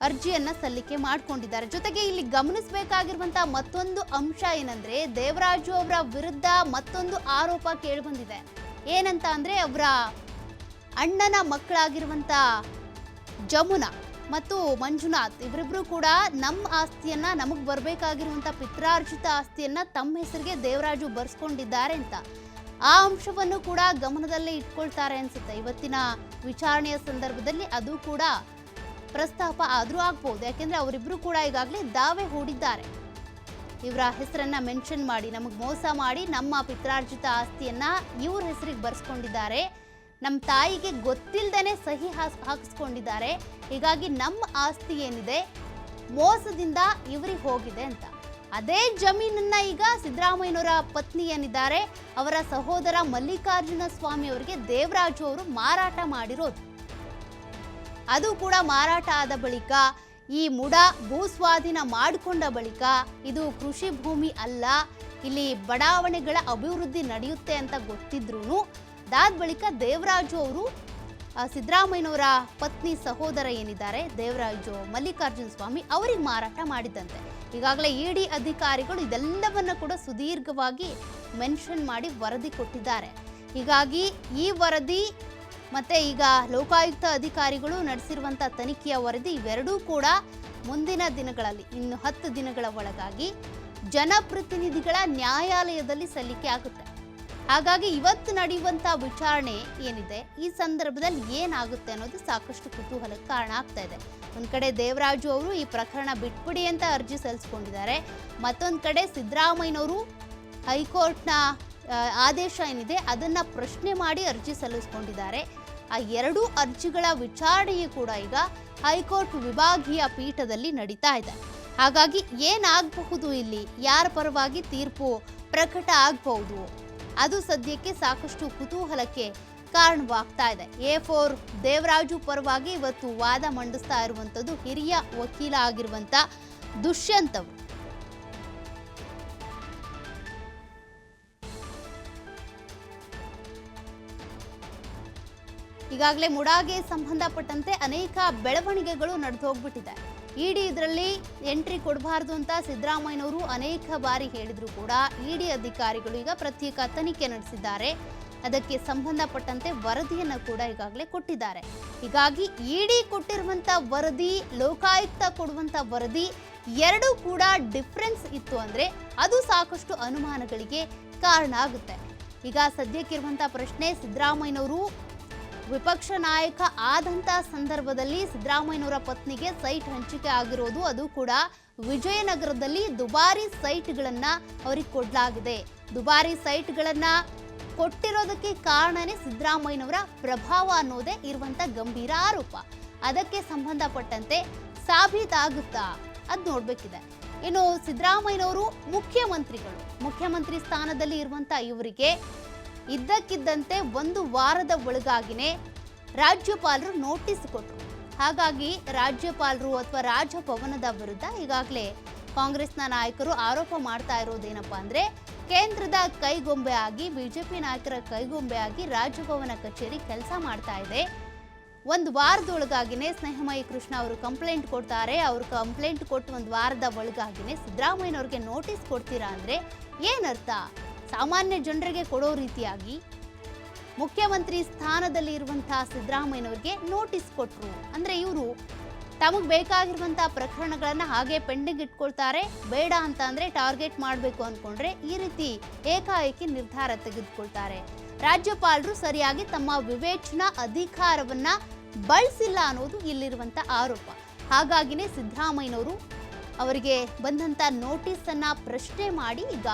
ಅರ್ಜಿಯನ್ನ ಸಲ್ಲಿಕೆ ಮಾಡಿಕೊಂಡಿದ್ದಾರೆ. ಜೊತೆಗೆ ಇಲ್ಲಿ ಗಮನಿಸಬೇಕಾಗಿರುವಂತಹ ಮತ್ತೊಂದು ಅಂಶ ಏನಂದ್ರೆ, ದೇವರಾಜು ಅವರ ವಿರುದ್ಧ ಮತ್ತೊಂದು ಆರೋಪ ಕೇಳಿಬಂದಿದೆ. ಏನಂತ ಅಂದ್ರೆ, ಅವರ ಅಣ್ಣನ ಮಕ್ಕಳಾಗಿರುವಂತ ಜಮುನಾ ಮತ್ತು ಮಂಜುನಾಥ್ ಇವರಿಬ್ರು ಕೂಡ ನಮ್ಮ ಆಸ್ತಿಯನ್ನ, ನಮಗೆ ಬರಬೇಕಾಗಿರುವಂಥ ಪಿತ್ರಾರ್ಜಿತ ಆಸ್ತಿಯನ್ನ ತಮ್ಮ ಹೆಸರಿಗೆ ದೇವರಾಜು ಬರ್ಸ್ಕೊಂಡಿದ್ದಾರೆ ಅಂತ. ಆ ಅಂಶವನ್ನು ಕೂಡ ಗಮನದಲ್ಲೇ ಇಟ್ಕೊಳ್ತಾರೆ ಅನ್ಸುತ್ತೆ. ಇವತ್ತಿನ ವಿಚಾರಣೆಯ ಸಂದರ್ಭದಲ್ಲಿ ಅದು ಕೂಡ ಪ್ರಸ್ತಾಪ ಆದರೂ ಆಗ್ಬೋದು. ಯಾಕೆಂದ್ರೆ ಅವರಿಬ್ರು ಕೂಡ ಈಗಾಗಲೇ ದಾವೆ ಹೂಡಿದ್ದಾರೆ. ಇವರ ಹೆಸರನ್ನ ಮೆನ್ಷನ್ ಮಾಡಿ, ನಮಗೆ ಮೋಸ ಮಾಡಿ ನಮ್ಮ ಪಿತ್ರಾರ್ಜಿತ ಆಸ್ತಿಯನ್ನ ಇವ್ರ ಹೆಸರಿಗೆ ಬರ್ಸ್ಕೊಂಡಿದ್ದಾರೆ. ನಮ್ಮ ತಾಯಿಗೆ ಗೊತ್ತಿಲ್ಲದೇನೆ ಸಹಿ ಹಾಸ್, ಹಾಕಿಸ್ಕೊಂಡಿದ್ದಾರೆ. ಹೀಗಾಗಿ ನಮ್ಮ ಆಸ್ತಿ ಏನಿದೆ? ಮೋಸದಿಂದ ಇವರಿಗೆ ಹೋಗಿದೆ ಅಂತ. ಅದೇ ಜಮೀನನ್ನ ಈಗ ಸಿದ್ದರಾಮಯ್ಯನವರ ಪತ್ನಿ ಏನಿದ್ದಾರೆ ಅವರ ಸಹೋದರ ಮಲ್ಲಿಕಾರ್ಜುನ ಸ್ವಾಮಿ ಅವರಿಗೆ ದೇವರಾಜು ಅವರು ಮಾರಾಟ ಮಾಡಿರೋದು. ಅದು ಕೂಡ ಮಾರಾಟ ಆದ ಬಳಿಕ, ಈ ಮುಡ ಭೂಸ್ವಾಧೀನ ಮಾಡಿಕೊಂಡ ಬಳಿಕ ಇದು ಕೃಷಿ ಭೂಮಿ ಅಲ್ಲ, ಇಲ್ಲಿ ಬಡಾವಣೆಗಳ ಅಭಿವೃದ್ಧಿ ನಡೆಯುತ್ತೆ ಅಂತ ಗೊತ್ತಿದ್ರು ಅದಾದ ಬಳಿಕ ದೇವರಾಜು ಅವರು ಸಿದ್ದರಾಮಯ್ಯನವರ ಪತ್ನಿ ಸಹೋದರ ಏನಿದ್ದಾರೆ, ದೇವರಾಜು ಮಲ್ಲಿಕಾರ್ಜುನ ಸ್ವಾಮಿ ಅವರಿಗೆ ಮಾರಾಟ ಮಾಡಿದ್ದಂತೆ. ಈಗಾಗಲೇ ಇಡಿ ಅಧಿಕಾರಿಗಳು ಇದೆಲ್ಲವನ್ನ ಕೂಡ ಸುದೀರ್ಘವಾಗಿ ಮೆನ್ಷನ್ ಮಾಡಿ ವರದಿ ಕೊಟ್ಟಿದ್ದಾರೆ. ಹೀಗಾಗಿ ಈ ವರದಿ ಮತ್ತೆ ಈಗ ಲೋಕಾಯುಕ್ತ ಅಧಿಕಾರಿಗಳು ನಡೆಸಿರುವಂಥ ತನಿಖೆಯ ವರದಿ ಇವೆರಡೂ ಕೂಡ ಮುಂದಿನ ದಿನಗಳಲ್ಲಿ, ಇನ್ನು ಹತ್ತು ದಿನಗಳ ಒಳಗಾಗಿ ಜನಪ್ರತಿನಿಧಿಗಳ ನ್ಯಾಯಾಲಯದಲ್ಲಿ ಸಲ್ಲಿಕೆ ಆಗುತ್ತೆ. ಹಾಗಾಗಿ ಇವತ್ತು ನಡೆಯುವಂಥ ವಿಚಾರಣೆ ಏನಿದೆ? ಈ ಸಂದರ್ಭದಲ್ಲಿ ಏನಾಗುತ್ತೆ ಅನ್ನೋದು ಸಾಕಷ್ಟು ಕುತೂಹಲಕ್ಕೆ ಕಾರಣ ಆಗ್ತಾ ಇದೆ. ಒಂದ್ ಕಡೆ ದೇವರಾಜು ಅವರು ಈ ಪ್ರಕರಣ ಬಿಟ್ಬಿಡಿ ಅಂತ ಅರ್ಜಿ ಸಲ್ಲಿಸ್ಕೊಂಡಿದ್ದಾರೆ. ಮತ್ತೊಂದು ಕಡೆ ಸಿದ್ದರಾಮಯ್ಯನವರು ಹೈಕೋರ್ಟ್ನ ಆದೇಶ ಏನಿದೆ ಅದನ್ನ ಪ್ರಶ್ನೆ ಮಾಡಿ ಅರ್ಜಿ ಸಲ್ಲಿಸ್ಕೊಂಡಿದ್ದಾರೆ. ಆ ಎರಡೂ ಅರ್ಜಿಗಳ ವಿಚಾರಣೆಯು ಕೂಡ ಈಗ ಹೈಕೋರ್ಟ್ ವಿಭಾಗೀಯ ಪೀಠದಲ್ಲಿ ನಡೀತಾ ಇದೆ. ಹಾಗಾಗಿ ಏನಾಗಬಹುದು ಇಲ್ಲಿ? ಯಾರ ಪರವಾಗಿ ತೀರ್ಪು ಪ್ರಕಟ ಆಗಬಹುದು? ಅದು ಸದ್ಯಕ್ಕೆ ಸಾಕಷ್ಟು ಕುತೂಹಲಕ್ಕೆ ಕಾರಣವಾಗ್ತಾ ಇದೆ. ಎ ಫೋರ್ ದೇವರಾಜು ಪರವಾಗಿ ಇವತ್ತು ವಾದ ಮಂಡಿಸ್ತಾ ಇರುವಂಥದ್ದು ಹಿರಿಯ ವಕೀಲ ಆಗಿರುವಂತ ದುಷ್ಯಂತ್ ಈಗಾಗಲೇ ಮುಡಾಗೆ ಸಂಬಂಧಪಟ್ಟಂತೆ ಅನೇಕ ಬೆಳವಣಿಗೆಗಳು ನಡೆದು ಹೋಗ್ಬಿಟ್ಟಿದೆ. ಇಡಿ ಇದರಲ್ಲಿ ಎಂಟ್ರಿ ಕೊಡಬಾರ್ದು ಅಂತ ಸಿದ್ದರಾಮಯ್ಯನವರು ಅನೇಕ ಬಾರಿ ಹೇಳಿದ್ರು ಕೂಡ. ಇಡಿ ಅಧಿಕಾರಿಗಳು ಈಗ ಪ್ರತ್ಯೇಕ ತನಿಖೆ ನಡೆಸಿದ್ದಾರೆ. ಅದಕ್ಕೆ ಸಂಬಂಧಪಟ್ಟಂತೆ ವರದಿಯನ್ನು ಕೂಡ ಈಗಾಗಲೇ ಕೊಟ್ಟಿದ್ದಾರೆ. ಹೀಗಾಗಿ ಇಡಿ ಕೊಟ್ಟಿರುವಂಥ ವರದಿ, ಲೋಕಾಯುಕ್ತ ಕೊಡುವಂತ ವರದಿ ಎರಡೂ ಕೂಡ ಡಿಫ್ರೆನ್ಸ್ ಇತ್ತು ಅಂದ್ರೆ ಅದು ಸಾಕಷ್ಟು ಅನುಮಾನಗಳಿಗೆ ಕಾರಣ ಆಗುತ್ತೆ. ಈಗ ಸದ್ಯಕ್ಕಿರುವಂಥ ಪ್ರಶ್ನೆ ಸಿದ್ದರಾಮಯ್ಯನವರು ವಿಪಕ್ಷ ನಾಯಕ ಆದಂತ ಸಂದರ್ಭದಲ್ಲಿ ಸಿದ್ದರಾಮಯ್ಯನವರ ಪತ್ನಿಗೆ ಸೈಟ್ ಹಂಚಿಕೆ ಆಗಿರೋದು, ಅದು ಕೂಡ ವಿಜಯನಗರದಲ್ಲಿ ದುಬಾರಿ ಸೈಟ್ಗಳನ್ನು ಅವರಿಗೆ ಕೊಡಲಾಗಿದೆ. ದುಬಾರಿ ಸೈಟ್ಗಳನ್ನು ಕೊಟ್ಟಿರೋದಕ್ಕೆ ಕಾರಣನೇ ಸಿದ್ದರಾಮಯ್ಯನವರ ಪ್ರಭಾವ ಅನ್ನೋದೇ ಇರುವಂತ ಗಂಭೀರ ಆರೋಪ. ಅದಕ್ಕೆ ಸಂಬಂಧಪಟ್ಟಂತೆ ಸಾಬೀತಾಗುತ್ತಾ ಅದ್ ನೋಡ್ಬೇಕಿದೆ. ಇನ್ನು ಸಿದ್ದರಾಮಯ್ಯನವರು ಮುಖ್ಯಮಂತ್ರಿಗಳು. ಮುಖ್ಯಮಂತ್ರಿ ಸ್ಥಾನದಲ್ಲಿ ಇರುವಂತ ಇವರಿಗೆ ಇದ್ದಕ್ಕಿದ್ದಂತೆ ಒಂದು ವಾರದ ಒಳಗಾಗಿನೇ ರಾಜ್ಯಪಾಲರು ನೋಟಿಸ್ ಕೊಟ್ಟರು. ಹಾಗಾಗಿ ರಾಜ್ಯಪಾಲರು ಅಥವಾ ರಾಜಭವನದ ವಿರುದ್ಧ ಈಗಾಗಲೇ ಕಾಂಗ್ರೆಸ್ನ ನಾಯಕರು ಆರೋಪ ಮಾಡ್ತಾ ಇರೋದೇನಪ್ಪ ಅಂದರೆ, ಕೇಂದ್ರದ ಕೈಗೊಂಬೆ ಆಗಿ, ಬಿಜೆಪಿ ನಾಯಕರ ಕೈಗೊಂಬೆ ಆಗಿ ರಾಜಭವನ ಕಚೇರಿ ಕೆಲಸ ಮಾಡ್ತಾ ಇದೆ. ಒಂದು ವಾರದೊಳಗಾಗಿನೇ ಸ್ನೇಹಮಯಿ ಕೃಷ್ಣ ಅವರು ಕಂಪ್ಲೇಂಟ್ ಕೊಡ್ತಾರೆ. ಅವರು ಕಂಪ್ಲೇಂಟ್ ಕೊಟ್ಟು ಒಂದು ವಾರದ ಒಳಗಾಗಿನೇ ಸಿದ್ದರಾಮಯ್ಯನವ್ರಿಗೆ ನೋಟಿಸ್ ಕೊಡ್ತೀರಾ ಅಂದರೆ ಏನರ್ಥ? ಸಾಮಾನ್ಯ ಜನರಿಗೆ ಕೊಡೋ ರೀತಿಯಾಗಿ ಮುಖ್ಯಮಂತ್ರಿ ಸ್ಥಾನದಲ್ಲಿ ಇರುವಂತಹ ಸಿದ್ದರಾಮಯ್ಯನವರಿಗೆ ನೋಟಿಸ್ ಕೊಟ್ಟರು ಅಂದ್ರೆ ಇವರು ತಮಗೆ ಬೇಕಾಗಿರುವಂತಹ ಪ್ರಕರಣಗಳನ್ನು ಹಾಗೆ ಪೆಂಡಿಂಗ್ ಇಟ್ಕೊಳ್ತಾರೆ. ಬೇಡ ಅಂತ ಅಂದ್ರೆ ಟಾರ್ಗೆಟ್ ಮಾಡಬೇಕು ಅನ್ಕೊಂಡ್ರೆ ಈ ರೀತಿ ಏಕಾಏಕಿ ನಿರ್ಧಾರ ತೆಗೆದುಕೊಳ್ತಾರೆ. ರಾಜ್ಯಪಾಲರು ಸರಿಯಾಗಿ ತಮ್ಮ ವಿವೇಚನಾ ಅಧಿಕಾರವನ್ನ ಬಳಸಿಲ್ಲ ಅನ್ನೋದು ಇಲ್ಲಿರುವಂತ ಆರೋಪ. ಹಾಗಾಗಿನೇ ಸಿದ್ದರಾಮಯ್ಯನವರು ಅವರಿಗೆ ಬಂದಂತ ನೋಟಿಸ್ ಅನ್ನ ಪ್ರಶ್ನೆ ಮಾಡಿ ಈಗ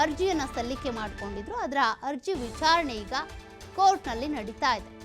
ಅರ್ಜಿಯನ್ನು ಸಲ್ಲಿಕೆ ಮಾಡಿಕೊಂಡಿದ್ರು. ಅದರ ಅರ್ಜಿ ವಿಚಾರಣೆ ಈಗ ಕೋರ್ಟ್ನಲ್ಲಿ ನಡೀತಾ ಇದೆ.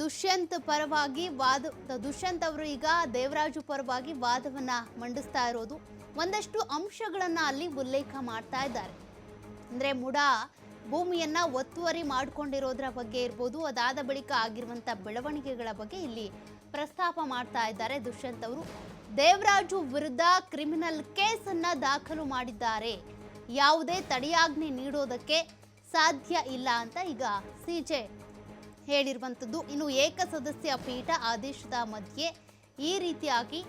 ದುಷ್ಯಂತ್ ಪರವಾಗಿ ವಾದ, ದುಷ್ಯಂತ್ ಅವರು ಈಗ ದೇವರಾಜು ಪರವಾಗಿ ವಾದವನ್ನ ಮಂಡಿಸ್ತಾ ಇರೋದು. ಒಂದಷ್ಟು ಅಂಶಗಳನ್ನ ಅಲ್ಲಿ ಉಲ್ಲೇಖ ಮಾಡ್ತಾ ಇದ್ದಾರೆ. ಅಂದ್ರೆ ಮುಡ ಭೂಮಿಯನ್ನ ಒತ್ತುವರಿ ಮಾಡಿಕೊಂಡಿರೋದ್ರ ಬಗ್ಗೆ ಇರ್ಬೋದು, ಅದಾದ ಬಳಿಕ ಆಗಿರುವಂತ ಬೆಳವಣಿಗೆಗಳ ಬಗ್ಗೆ ಇಲ್ಲಿ ಪ್ರಸ್ತಾಪ ಮಾಡ್ತಾ ಇದ್ದಾರೆ ದುಷ್ಯಂತ್ ಅವರು. ದೇವರಾಜು ವಿರುದ್ಧ ಕ್ರಿಮಿನಲ್ ಕೇಸನ್ನ ದಾಖಲು ಮಾಡಿದ್ದಾರೆ. ಯಾವುದೇ ತಡೆಯಾಜ್ಞೆ ನೀಡೋದಕ್ಕೆ ಸಾಧ್ಯ ಇಲ್ಲ ಅಂತ ಈಗ ಸಿಜೆ ಹೇಳಿರುವಂಥದ್ದು ಇನ್ನು ಏಕಸದಸ್ಯ ಪೀಠ ಆದೇಶದ ಮಧ್ಯೆ ಈ ರೀತಿಯಾಗಿ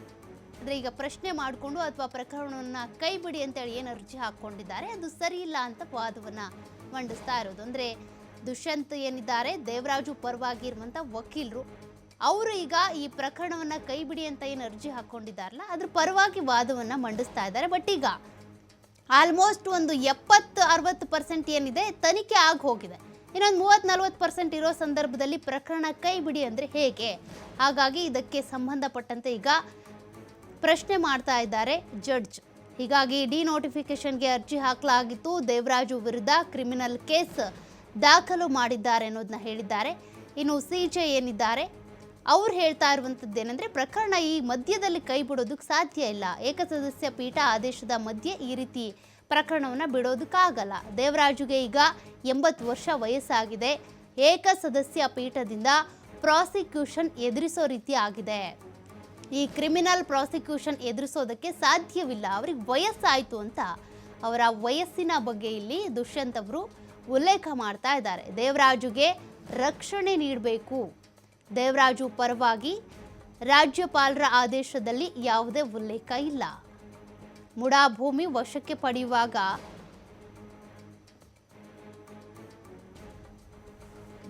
ಅಂದರೆ ಈಗ ಪ್ರಶ್ನೆ ಮಾಡಿಕೊಂಡು ಅಥವಾ ಪ್ರಕರಣವನ್ನು ಕೈಬಿಡಿ ಅಂತೇಳಿ ಏನು ಅರ್ಜಿ ಹಾಕ್ಕೊಂಡಿದ್ದಾರೆ. ಅದು ಸರಿ ಇಲ್ಲ ಅಂತ ವಾದವನ್ನು ಮಂಡಿಸ್ತಾ ಇರೋದು. ಅಂದರೆ ದುಷ್ಯಂತ್ ಏನಿದ್ದಾರೆ, ದೇವರಾಜು ಪರವಾಗಿ ಇರುವಂಥ ವಕೀಲರು, ಅವರು ಈಗ ಈ ಪ್ರಕರಣವನ್ನು ಕೈ ಬಿಡಿ ಅಂತ ಏನು ಅರ್ಜಿ ಹಾಕ್ಕೊಂಡಿದ್ದಾರಲ್ಲ, ಅದ್ರ ಪರವಾಗಿ ವಾದವನ್ನು ಮಂಡಿಸ್ತಾ ಇದ್ದಾರೆ. ಬಟ್ ಈಗ ಆಲ್ಮೋಸ್ಟ್ ಒಂದು ಎಪ್ಪತ್ತು ಅರವತ್ತು ಪರ್ಸೆಂಟ್ ಏನಿದೆ, ತನಿಖೆ ಆಗಿ ಹೋಗಿದೆ. ಇನ್ನೊಂದು ಮೂವತ್ತು ನಲ್ವತ್ತು ಪರ್ಸೆಂಟ್ ಇರೋ ಸಂದರ್ಭದಲ್ಲಿ ಪ್ರಕರಣ ಕೈ ಬಿಡಿ ಅಂದರೆ ಹೇಗೆ? ಹಾಗಾಗಿ ಇದಕ್ಕೆ ಸಂಬಂಧಪಟ್ಟಂತೆ ಈಗ ಪ್ರಶ್ನೆ ಮಾಡ್ತಾ ಇದ್ದಾರೆ ಜಡ್ಜ್. ಹೀಗಾಗಿ ಡಿ ನೋಟಿಫಿಕೇಶನ್ಗೆ ಅರ್ಜಿ ಹಾಕಲಾಗಿತ್ತು. ದೇವರಾಜು ವಿರುದ್ಧ ಕ್ರಿಮಿನಲ್ ಕೇಸ್ ದಾಖಲು ಮಾಡಿದ್ದಾರೆ ಅನ್ನೋದನ್ನ ಹೇಳಿದ್ದಾರೆ. ಇನ್ನು ಸಿ ಜೆ ಏನಿದ್ದಾರೆ? ಅವ್ರು ಹೇಳ್ತಾ ಇರುವಂಥದ್ದು ಏನಂದರೆ ಪ್ರಕರಣ ಈ ಮಧ್ಯದಲ್ಲಿ ಕೈ ಬಿಡೋದಕ್ಕೆ ಸಾಧ್ಯ ಇಲ್ಲ. ಏಕಸದಸ್ಯ ಪೀಠ ಆದೇಶದ ಮಧ್ಯೆ ಈ ರೀತಿ ಪ್ರಕರಣವನ್ನು ಬಿಡೋದಕ್ಕಾಗಲ್ಲ. ದೇವರಾಜುಗೆ ಈಗ ಎಂಬತ್ತು ವರ್ಷ ವಯಸ್ಸಾಗಿದೆ. ಏಕ ಸದಸ್ಯ ಪೀಠದಿಂದ ಪ್ರಾಸಿಕ್ಯೂಷನ್ ಎದುರಿಸೋ ರೀತಿ ಆಗಿದೆ. ಈ ಕ್ರಿಮಿನಲ್ ಪ್ರಾಸಿಕ್ಯೂಷನ್ ಎದುರಿಸೋದಕ್ಕೆ ಸಾಧ್ಯವಿಲ್ಲ. ಅವ್ರಿಗೆ ವಯಸ್ಸಾಯಿತು ಅಂತ. ಅವರ ವಯಸ್ಸಿನ ಬಗ್ಗೆ ಇಲ್ಲಿ ದುಷ್ಯಂತ್ ಅವರು ಉಲ್ಲೇಖ ಮಾಡ್ತಾ ಇದ್ದಾರೆ. ದೇವರಾಜುಗೆ ರಕ್ಷಣೆ ನೀಡಬೇಕು. ದೇವರಾಜು ಪರವಾಗಿ ರಾಜ್ಯಪಾಲರ ಆದೇಶದಲ್ಲಿ ಯಾವುದೇ ಉಲ್ಲೇಖ ಇಲ್ಲ. ಮುಡಾ ಭೂಮಿ ವಶಕ್ಕೆ ಪಡೆಯುವಾಗ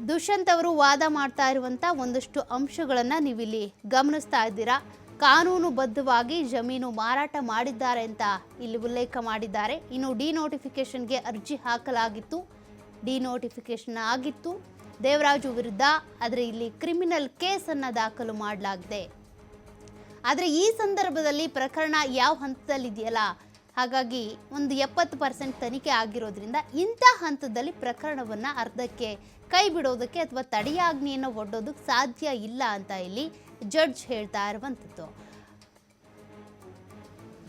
ದುಷ್ಯಂತ್ ಅವರು ವಾದ ಮಾಡ್ತಾ ಇರುವಂತ ಒಂದಷ್ಟು ಅಂಶಗಳನ್ನು ನೀವಿಲ್ಲಿ ಗಮನಿಸ್ತಾ ಇದ್ದೀರಾ. ಕಾನೂನುಬದ್ಧವಾಗಿ ಜಮೀನು ಮಾರಾಟ ಮಾಡಿದ್ದಾರೆ ಅಂತ ಇಲ್ಲಿ ಉಲ್ಲೇಖ ಮಾಡಿದ್ದಾರೆ. ಇನ್ನು ಡಿ ನೋಟಿಫಿಕೇಶನ್ಗೆ ಅರ್ಜಿ ಹಾಕಲಾಗಿತ್ತು. ಡಿ ನೋಟಿಫಿಕೇಶನ್ ಆಗಿತ್ತು. ದೇವರಾಜು ವಿರುದ್ಧ ಆದರೆ ಇಲ್ಲಿ ಕ್ರಿಮಿನಲ್ ಕೇಸನ್ನು ದಾಖಲು ಮಾಡಲಾಗಿದೆ. ಆದರೆ ಈ ಸಂದರ್ಭದಲ್ಲಿ ಪ್ರಕರಣ ಯಾವ ಹಂತದಲ್ಲಿದೆಯಲ್ಲ? ಹಾಗಾಗಿ ಒಂದು ಎಪ್ಪತ್ತು ಪರ್ಸೆಂಟ್ ತನಿಖೆ ಆಗಿರೋದ್ರಿಂದ ಇಂಥ ಹಂತದಲ್ಲಿ ಪ್ರಕರಣವನ್ನು ಅರ್ಧಕ್ಕೆ ಕೈ ಬಿಡೋದಕ್ಕೆ ಅಥವಾ ತಡೆಯಾಜ್ಞೆಯನ್ನು ಒಡ್ಡೋದಕ್ಕೆ ಸಾಧ್ಯ ಇಲ್ಲ ಅಂತ ಇಲ್ಲಿ ಜಡ್ಜ್ ಹೇಳ್ತಾ ಇರುವಂಥದ್ದು.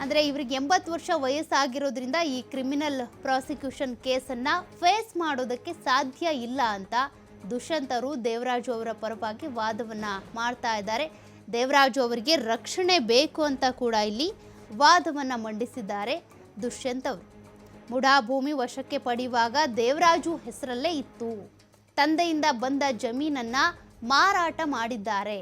ಅಂದರೆ ಇವ್ರಿಗೆ ಎಂಬತ್ತು ವರ್ಷ ವಯಸ್ಸಾಗಿರೋದ್ರಿಂದ ಈ ಕ್ರಿಮಿನಲ್ ಪ್ರಾಸಿಕ್ಯೂಷನ್ ಕೇಸನ್ನು ಫೇಸ್ ಮಾಡೋದಕ್ಕೆ ಸಾಧ್ಯ ಇಲ್ಲ ಅಂತ ದುಷ್ಯಂತರು ದೇವರಾಜು ಅವರ ಪರವಾಗಿ ವಾದವನ್ನು ಮಾಡ್ತಾ ಇದ್ದಾರೆ. ದೇವರಾಜು ಅವರಿಗೆ ರಕ್ಷಣೆ ಬೇಕು ಅಂತ ಕೂಡ ಇಲ್ಲಿ ವಾದವನ್ನು ಮಂಡಿಸಿದ್ದಾರೆ ದುಷ್ಯಂತ್ ಅವರು. ಮುಡಾ ಭೂಮಿ ವಶಕ್ಕೆ ಪಡೆಯುವಾಗ ದೇವರಾಜು ಹೆಸರಲ್ಲೇ ಇತ್ತು. ತಂದೆಯಿಂದ ಬಂದ ಜಮೀನನ್ನ ಮಾರಾಟ ಮಾಡಿದ್ದಾರೆ.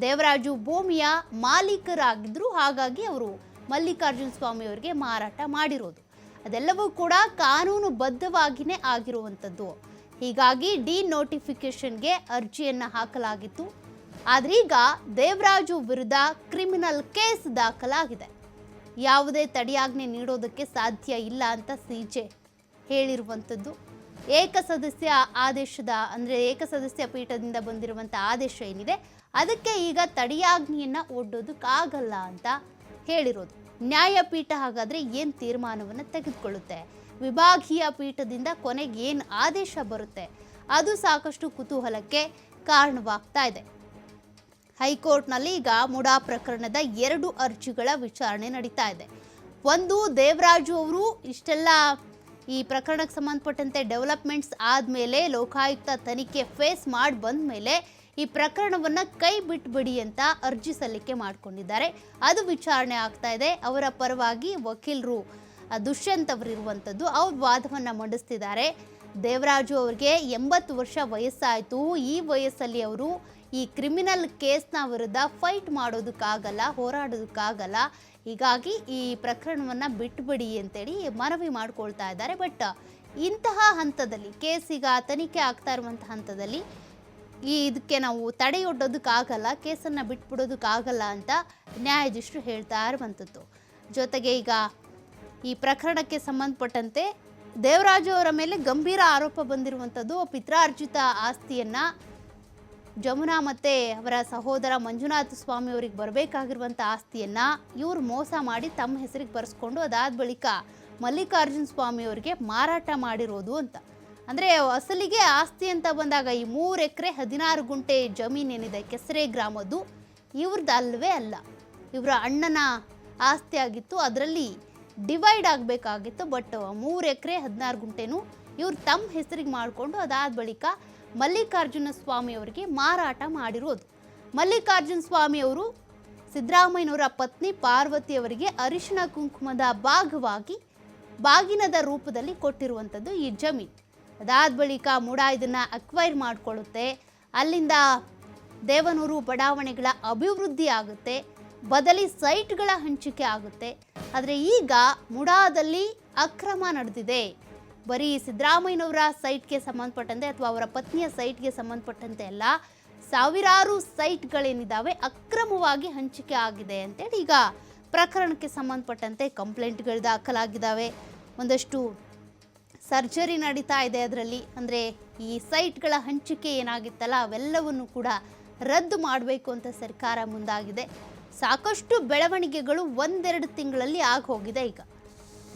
ದೇವರಾಜು ಭೂಮಿಯ ಮಾಲೀಕರಾಗಿದ್ರು, ಹಾಗಾಗಿ ಅವರು ಮಲ್ಲಿಕಾರ್ಜುನ ಸ್ವಾಮಿ ಅವರಿಗೆ ಮಾರಾಟ ಮಾಡಿರೋದು. ಅದೆಲ್ಲವೂ ಕೂಡ ಕಾನೂನುಬದ್ಧವಾಗಿಯೇ ಆಗಿರುವಂಥದ್ದು ಹೀಗಾಗಿ ಡಿ ನೋಟಿಫಿಕೇಷನ್ಗೆ ಅರ್ಜಿಯನ್ನು ಹಾಕಲಾಗಿತ್ತು. ಆದ್ರೆ ಈಗ ದೇವರಾಜು ವಿರುದ್ಧ ಕ್ರಿಮಿನಲ್ ಕೇಸ್ ದಾಖಲಾಗಿದೆ. ಯಾವುದೇ ತಡೆಯಾಜ್ಞೆ ನೀಡೋದಕ್ಕೆ ಸಾಧ್ಯ ಇಲ್ಲ ಅಂತ ಸಿಜೆ ಹೇಳಿರುವಂಥದ್ದು. ಏಕಸದಸ್ಯ ಆದೇಶದ, ಅಂದರೆ ಏಕಸದಸ್ಯ ಪೀಠದಿಂದ ಬಂದಿರುವಂಥ ಆದೇಶ ಏನಿದೆ, ಅದಕ್ಕೆ ಈಗ ತಡೆಯಾಜ್ಞೆಯನ್ನು ಒಡ್ಡೋದಕ್ಕಾಗಲ್ಲ ಅಂತ ಹೇಳಿರೋದು. ನ್ಯಾಯಪೀಠ ಹಾಗಾದರೆ ಏನು ತೀರ್ಮಾನವನ್ನು ತೆಗೆದುಕೊಳ್ಳುತ್ತೆ? ವಿಭಾಗೀಯ ಪೀಠದಿಂದ ಕೊನೆಗೆ ಏನು ಆದೇಶ ಬರುತ್ತೆ? ಅದು ಸಾಕಷ್ಟು ಕುತೂಹಲಕ್ಕೆ ಕಾರಣವಾಗ್ತಾ ಇದೆ. ಹೈಕೋರ್ಟ್ನಲ್ಲಿ ಈಗ ಮುಡಾ ಪ್ರಕರಣದ ಎರಡು ಅರ್ಜಿಗಳ ವಿಚಾರಣೆ ನಡೀತಾ ಇದೆ. ಒಂದು, ದೇವರಾಜು ಅವರು ಇಷ್ಟೆಲ್ಲ ಈ ಪ್ರಕರಣಕ್ಕೆ ಸಂಬಂಧಪಟ್ಟಂತೆ ಡೆವಲಪ್ಮೆಂಟ್ಸ್ ಆದಮೇಲೆ ಲೋಕಾಯುಕ್ತ ತನಿಖೆ ಫೇಸ್ ಮಾಡಿ ಬಂದ ಮೇಲೆ ಈ ಪ್ರಕರಣವನ್ನು ಕೈ ಬಿಟ್ಬಿಡಿ ಅಂತ ಅರ್ಜಿ ಸಲ್ಲಿಕೆ ಮಾಡಿಕೊಂಡಿದ್ದಾರೆ. ಅದು ವಿಚಾರಣೆ ಆಗ್ತಾ ಇದೆ. ಅವರ ಪರವಾಗಿ ವಕೀಲರು ದುಷ್ಯಂತ್ ಅವರಿರುವಂಥದ್ದು ಅವ್ರ ವಾದವನ್ನು ಮಂಡಿಸ್ತಿದ್ದಾರೆ. ದೇವರಾಜು ಅವ್ರಿಗೆ ಎಂಬತ್ತು ವರ್ಷ ವಯಸ್ಸಾಯಿತು. ಈ ವಯಸ್ಸಲ್ಲಿ ಅವರು ಈ ಕ್ರಿಮಿನಲ್ ಕೇಸ್ನ ವಿರುದ್ಧ ಫೈಟ್ ಮಾಡೋದಕ್ಕಾಗಲ್ಲ, ಹೋರಾಡೋದಕ್ಕಾಗಲ್ಲ. ಹೀಗಾಗಿ ಈ ಪ್ರಕರಣವನ್ನು ಬಿಟ್ಟುಬಿಡಿ ಅಂತೇಳಿ ಮನವಿ ಮಾಡ್ಕೊಳ್ತಾ ಇದ್ದಾರೆ. ಬಟ್ ಇಂತಹ ಹಂತದಲ್ಲಿ ಕೇಸ್ ಈಗ ತನಿಖೆ ಆಗ್ತಾ ಇರುವಂಥ ಹಂತದಲ್ಲಿ ಈ ಇದಕ್ಕೆ ನಾವು ತಡೆಯೊಡ್ಡೋದಕ್ಕಾಗಲ್ಲ ಕೇಸನ್ನು ಬಿಟ್ಬಿಡೋದಕ್ಕಾಗಲ್ಲ ಅಂತ ನ್ಯಾಯಾಧೀಶರು ಹೇಳ್ತಾ ಇರುವಂಥದ್ದು ಜೊತೆಗೆ ಈಗ ಈ ಪ್ರಕರಣಕ್ಕೆ ಸಂಬಂಧಪಟ್ಟಂತೆ ದೇವರಾಜು ಅವರ ಮೇಲೆ ಗಂಭೀರ ಆರೋಪ ಬಂದಿರುವಂಥದ್ದು ಪಿತ್ರಾರ್ಜಿತ ಆಸ್ತಿಯನ್ನು ಜಮುನಾ ಮತ್ತು ಅವರ ಸಹೋದರ ಮಂಜುನಾಥ ಸ್ವಾಮಿ ಅವರಿಗೆ ಬರಬೇಕಾಗಿರುವಂಥ ಆಸ್ತಿಯನ್ನು ಇವರು ಮೋಸ ಮಾಡಿ ತಮ್ಮ ಹೆಸರಿಗೆ ಬರೆಸ್ಕೊಂಡು ಅದಾದ ಬಳಿಕ ಮಲ್ಲಿಕಾರ್ಜುನ ಸ್ವಾಮಿ ಅವರಿಗೆ ಮಾರಾಟ ಮಾಡಿರೋದು ಅಂತ. ಅಂದರೆ ಅಸಲಿಗೆ ಆಸ್ತಿ ಅಂತ ಬಂದಾಗ ಈ ಮೂರು ಎಕರೆ ಹದಿನಾರು ಗುಂಟೆ ಜಮೀನೇನಿದೆ ಕೆಸರೆ ಗ್ರಾಮದ್ದು ಇವ್ರದ್ದು ಅಲ್ಲವೇ ಅಲ್ಲ. ಇವರ ಅಣ್ಣನ ಆಸ್ತಿ ಆಗಿತ್ತು, ಅದರಲ್ಲಿ ಡಿವೈಡ್ ಆಗಬೇಕಾಗಿತ್ತು, ಬಟ್ ಮೂರು ಎಕರೆ ಹದಿನಾರು ಗುಂಟೆನೂ ಇವ್ರು ತಮ್ಮ ಹೆಸರಿಗೆ ಮಾಡಿಕೊಂಡು ಅದಾದ ಬಳಿಕ ಮಲ್ಲಿಕಾರ್ಜುನ ಸ್ವಾಮಿ ಅವರಿಗೆ ಮಾರಾಟ ಮಾಡಿರೋದು. ಮಲ್ಲಿಕಾರ್ಜುನ ಸ್ವಾಮಿ ಅವರು ಸಿದ್ದರಾಮಯ್ಯನವರ ಪತ್ನಿ ಪಾರ್ವತಿ ಅವರಿಗೆ ಅರಿಶಿಣ ಕುಂಕುಮದ ಭಾಗವಾಗಿ ಬಾಗಿನದ ರೂಪದಲ್ಲಿ ಕೊಟ್ಟಿರುವಂಥದ್ದು ಈ ಜಮೀನು. ಅದಾದ ಬಳಿಕ ಮುಡ ಇದನ್ನು ಅಕ್ವೈರ್ ಮಾಡಿಕೊಳ್ಳುತ್ತೆ. ಅಲ್ಲಿಂದ ದೇವನೂರು ಬಡಾವಣೆಗಳ ಅಭಿವೃದ್ಧಿ ಆಗುತ್ತೆ. ಬದಲಿ ಸೈಟ್ಗಳ ಹಂಚಿಕೆ ಆಗುತ್ತೆ. ಆದರೆ ಈಗ ಮುಡಾದಲ್ಲಿ ಅಕ್ರಮ ನಡೆದಿದೆ. ಬರೀ ಸಿದ್ದರಾಮಯ್ಯನವರ ಸೈಟ್ಗೆ ಸಂಬಂಧಪಟ್ಟಂತೆ ಅಥವಾ ಅವರ ಪತ್ನಿಯ ಸೈಟ್ಗೆ ಸಂಬಂಧಪಟ್ಟಂತೆ ಅಲ್ಲ, ಸಾವಿರಾರು ಸೈಟ್ಗಳೇನಿದ್ದಾವೆ, ಅಕ್ರಮವಾಗಿ ಹಂಚಿಕೆ ಆಗಿದೆ ಅಂತೇಳಿ ಈಗ ಪ್ರಕರಣಕ್ಕೆ ಸಂಬಂಧಪಟ್ಟಂತೆ ಕಂಪ್ಲೇಂಟ್ಗಳು ದಾಖಲಾಗಿದ್ದಾವೆ. ಒಂದಷ್ಟು ಸರ್ಜರಿ ನಡೀತಾ ಇದೆ ಅದರಲ್ಲಿ. ಅಂದರೆ ಈ ಸೈಟ್ಗಳ ಹಂಚಿಕೆ ಏನಾಗಿತ್ತಲ್ಲ, ಅವೆಲ್ಲವನ್ನು ಕೂಡ ರದ್ದು ಮಾಡಬೇಕು ಅಂತ ಸರ್ಕಾರ ಮುಂದಾಗಿದೆ. ಸಾಕಷ್ಟು ಬೆಳವಣಿಗೆಗಳು ಒಂದೆರಡು ತಿಂಗಳಲ್ಲಿ ಆಗೋಗಿದೆ ಈಗ.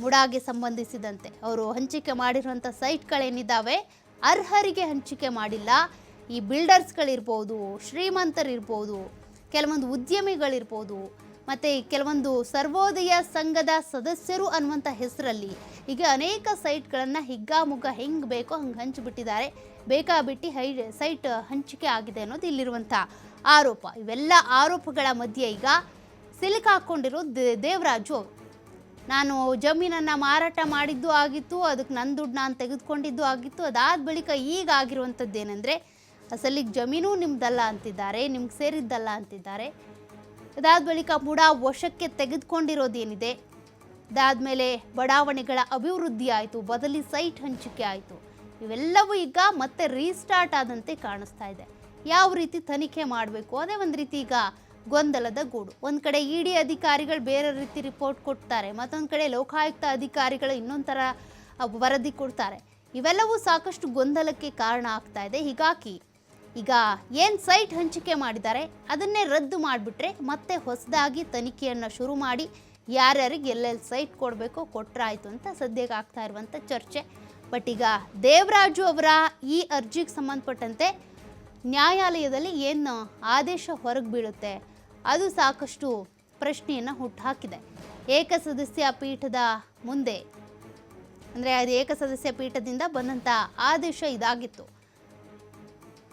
ಮುಡಾಗೆ ಸಂಬಂಧಿಸಿದಂತೆ. ಅವರು ಹಂಚಿಕೆ ಮಾಡಿರುವಂಥ ಸೈಟ್ಗಳೇನಿದ್ದಾವೆ, ಅರ್ಹರಿಗೆ ಹಂಚಿಕೆ ಮಾಡಿಲ್ಲ. ಈ ಬಿಲ್ಡರ್ಸ್ಗಳಿರ್ಬೋದು, ಶ್ರೀಮಂತರಿರ್ಬೋದು, ಕೆಲವೊಂದು ಉದ್ಯಮಿಗಳಿರ್ಬೋದು, ಮತ್ತು ಕೆಲವೊಂದು ಸರ್ವೋದಯ ಸಂಘದ ಸದಸ್ಯರು ಅನ್ನುವಂಥ ಹೆಸರಲ್ಲಿ ಈಗ ಅನೇಕ ಸೈಟ್ಗಳನ್ನು ಹಿಗ್ಗಾಮುಗ್ಗ ಹೆಂಗೆ ಬೇಕೋ ಹಂಗೆ ಹಂಚಿಬಿಟ್ಟಿದ್ದಾರೆ. ಬೇಕಾಬಿಟ್ಟು ಹೈ ಸೈಟ್ ಹಂಚಿಕೆ ಆಗಿದೆ ಅನ್ನೋದು ಇಲ್ಲಿರುವಂಥ ಆರೋಪ. ಇವೆಲ್ಲ ಆರೋಪಗಳ ಮಧ್ಯೆ ಈಗ ಸಿಲುಕಾಕೊಂಡಿರೋ ದೇವರಾಜು ಅವರು. ನಾನು ಜಮೀನನ್ನು ಮಾರಾಟ ಮಾಡಿದ್ದು ಆಗಿತ್ತು, ಅದಕ್ಕೆ ನನ್ನ ದುಡ್ಡು ನಾನು ತೆಗೆದುಕೊಂಡಿದ್ದು ಆಗಿತ್ತು. ಅದಾದ ಬಳಿಕ ಈಗ ಆಗಿರುವಂಥದ್ದು ಏನಂದರೆ, ಅಸಲಿಗೆ ಜಮೀನು ನಿಮ್ಮದಲ್ಲ ಅಂತಿದ್ದಾರೆ, ನಿಮ್ಗೆ ಸೇರಿದ್ದಲ್ಲ ಅಂತಿದ್ದಾರೆ. ಅದಾದ ಬಳಿಕ ಬುಡ ವಶಕ್ಕೆ ತೆಗೆದುಕೊಂಡಿರೋದೇನಿದೆ, ಅದಾದಮೇಲೆ ಬಡಾವಣೆಗಳ ಅಭಿವೃದ್ಧಿ ಆಯಿತು, ಬದಲಿ ಸೈಟ್ ಹಂಚಿಕೆ ಆಯಿತು. ಇವೆಲ್ಲವೂ ಈಗ ಮತ್ತೆ ರೀಸ್ಟಾರ್ಟ್ ಆದಂತೆ ಕಾಣಿಸ್ತಾ ಇದೆ. ಯಾವ ರೀತಿ ತನಿಖೆ ಮಾಡಬೇಕು? ಅದೇ ಒಂದು ರೀತಿ ಈಗ ಗೊಂದಲದ ಗೂಡು. ಒಂದು ಕಡೆ ಇಡಿ ಅಧಿಕಾರಿಗಳು ಬೇರೆ ರೀತಿ ರಿಪೋರ್ಟ್ ಕೊಡ್ತಾರೆ, ಮತ್ತೊಂದು ಕಡೆ ಲೋಕಾಯುಕ್ತ ಅಧಿಕಾರಿಗಳು ಇನ್ನೊಂದು ಥರ ವರದಿ ಕೊಡ್ತಾರೆ. ಇವೆಲ್ಲವೂ ಸಾಕಷ್ಟು ಗೊಂದಲಕ್ಕೆ ಕಾರಣ ಆಗ್ತಾ ಇದೆ. ಹೀಗಾಗಿ ಈಗ ಏನು ಸೈಟ್ ಹಂಚಿಕೆ ಮಾಡಿದ್ದಾರೆ, ಅದನ್ನೇ ರದ್ದು ಮಾಡಿಬಿಟ್ರೆ ಮತ್ತೆ ಹೊಸದಾಗಿ ತನಿಖೆಯನ್ನು ಶುರು ಮಾಡಿ ಯಾರ್ಯಾರಿಗೆ ಎಲ್ಲೆಲ್ಲಿ ಸೈಟ್ ಕೊಡಬೇಕು ಕೊಟ್ರಾಯ್ತು ಅಂತ ಸದ್ಯಕ್ಕೆ ಆಗ್ತಾ ಇರುವಂಥ ಚರ್ಚೆ. ಬಟ್ ಈಗ ದೇವರಾಜು ಅವರ ಈ ಅರ್ಜಿಗೆ ಸಂಬಂಧಪಟ್ಟಂತೆ ನ್ಯಾಯಾಲಯದಲ್ಲಿ ಏನು ಆದೇಶ ಹೊರಗೆ ಬೀಳುತ್ತೆ ಅದು ಸಾಕಷ್ಟು ಪ್ರಶ್ನೆಯನ್ನು ಹುಟ್ಟುಹಾಕಿದೆ ಏಕಸದಸ್ಯ ಪೀಠದ ಮುಂದೆ, ಅಂದರೆ ಅದು ಏಕಸದಸ್ಯ ಪೀಠದಿಂದ ಬಂದಂಥ ಆದೇಶ ಇದಾಗಿತ್ತು.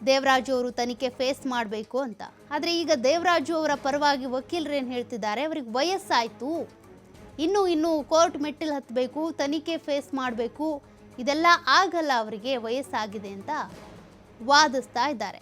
ದೇವರಾಜು ಅವರು ತನಿಖೆ ಫೇಸ್ ಮಾಡಬೇಕು ಅಂತ. ಆದರೆ ಈಗ ದೇವರಾಜು ಅವರ ಪರವಾಗಿ ವಕೀಲರು ಏನು ಹೇಳ್ತಿದ್ದಾರೆ, ಅವ್ರಿಗೆ ವಯಸ್ಸಾಯಿತು. ಇನ್ನೂ ಇನ್ನೂ ಕೋರ್ಟ್ ಮೆಟ್ಟಿಲು ಹತ್ತಬೇಕು ತನಿಖೆ ಫೇಸ್ ಮಾಡಬೇಕು, ಇದೆಲ್ಲ ಆಗಲ್ಲ ಅವರಿಗೆ, ವಯಸ್ಸಾಗಿದೆ ಅಂತ ವಾದಿಸ್ತಾ ಇದ್ದಾರೆ.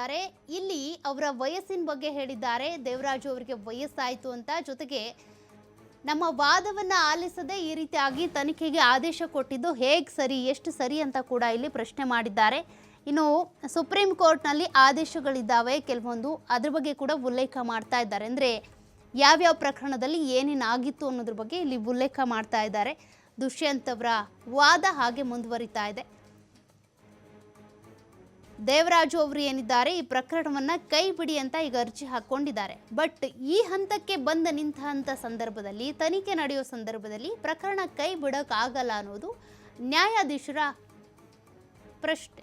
ಇದ್ದಾರೆ ಇಲ್ಲಿ ಅವರ ವಯಸ್ಸಿನ ಬಗ್ಗೆ ಹೇಳಿದ್ದಾರೆ. ದೇವರಾಜು ಅವರಿಗೆ ವಯಸ್ಸಾಯಿತು ಅಂತ. ಜೊತೆಗೆ ನಮ್ಮ ವಾದವನ್ನ ಆಲಿಸದೆ ಈ ರೀತಿಯಾಗಿ ತನಿಖೆಗೆ ಆದೇಶ ಕೊಟ್ಟಿದ್ದು ಹೇಗೆ ಸರಿ, ಎಷ್ಟು ಸರಿ ಅಂತ ಕೂಡ ಇಲ್ಲಿ ಪ್ರಶ್ನೆ ಮಾಡಿದ್ದಾರೆ. ಇನ್ನು ಸುಪ್ರೀಂ ಕೋರ್ಟ್ನಲ್ಲಿ ಆದೇಶಗಳಿದ್ದಾವೆ. ಕೆಲವೊಂದು ಅದ್ರ ಬಗ್ಗೆ ಕೂಡ ಉಲ್ಲೇಖ ಮಾಡ್ತಾ ಇದ್ದಾರೆ. ಅಂದರೆ ಯಾವ್ಯಾವ ಪ್ರಕರಣದಲ್ಲಿ ಏನೇನು ಆಗಿತ್ತು ಅನ್ನೋದ್ರ ಬಗ್ಗೆ ಇಲ್ಲಿ ಉಲ್ಲೇಖ ಮಾಡ್ತಾ ಇದ್ದಾರೆ. ದುಷ್ಯಂತ್ ಅವರ ವಾದ ಹಾಗೆ ಮುಂದುವರಿತಾ ಇದೆ. ದೇವರಾಜು ಅವರು ಏನಿದ್ದಾರೆ ಈ ಪ್ರಕರಣವನ್ನ ಕೈ ಬಿಡಿ ಅಂತ ಈಗ ಅರ್ಜಿ ಹಾಕೊಂಡಿದ್ದಾರೆ ಬಟ್ ಈ ಹಂತಕ್ಕೆ ಬಂದ ನಿಂತಹ ಸಂದರ್ಭದಲ್ಲಿ, ತನಿಖೆ ನಡೆಯುವ ಸಂದರ್ಭದಲ್ಲಿ ಪ್ರಕರಣ ಕೈ ಬಿಡೋಕ್ಕಾಗಲ್ಲ ಅನ್ನೋದು ನ್ಯಾಯಾಧೀಶರ ಪ್ರಶ್ನೆ.